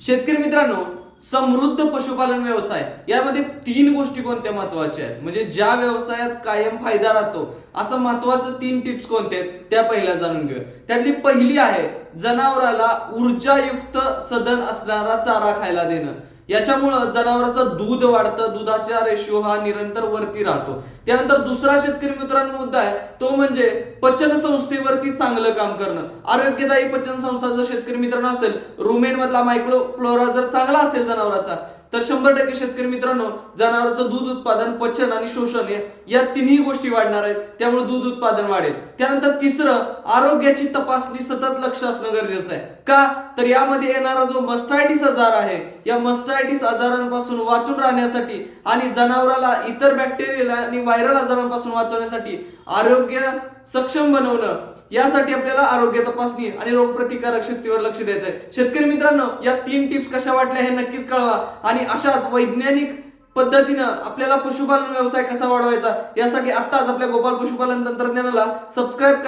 शेतकरी मित्रांनो समृद्ध पशुपालन व्यवसाय यामध्ये तीन गोष्टी कोणत्या महत्त्वाच्या आहेत? म्हणजे ज्या व्यवसायात कायम फायदा राहतो असं महत्वाचं तीन टिप्स कोणते आहेत? त्या पहिल्या जाणून घेऊया. त्यातली पहिली आहे जनावराला ऊर्जायुक्त सदन असणारा चारा खायला देणं. याच्यामुळं जनावरांचं दूध वाढतं दुधाचा रेशो हा निरंतर वरती राहतो. त्यानंतर दुसरा शेतकरी मित्रांनो मुद्दा आहे तो म्हणजे पचन संस्थेवरती चांगलं काम करणं. आरोग्यदायी पचन संस्था जर शेतकरी मित्रांनो असेल रुमेन मधला मायक्रो फ्लोरा जर चांगला असेल जनावराचा तर शंभर टक्के शेतकरी मित्रांनो जनावरांचं दूध उत्पादन पचन आणि शोषण या- तिन्ही गोष्टी वाढणार आहेत. त्यामुळे दूध उत्पादन वाढेल. त्यानंतर तिसरं आरोग्याची तपासणी सतत लक्ष असणं गरजेचं आहे. का? तर यामध्ये येणारा जो मस्टायटिस आजार आहे या मस्टायटिस आजारांपासून वाचून राहण्यासाठी आणि जनावराला इतर बॅक्टेरियल आणि व्हायरल आजारांपासून वाचवण्यासाठी आरोग्य सक्षम बनवणं यासाठी आपल्याला आरोग्य तपासणी आणि रोगप्रतिकारक शक्तीवर लक्ष द्यायचं आहे शेतकरी मित्रांनो या तीन टिप्स कशा वाटल्या हे नक्कीच कळवा. आणि अशाच वैज्ञानिक पद्धतीनं आपल्याला पशुपालन व्यवसाय कसा वाढवायचा यासाठी आत्ताच आपल्या गोपाल पशुपालन तंत्रज्ञानाला सबस्क्राईब करा.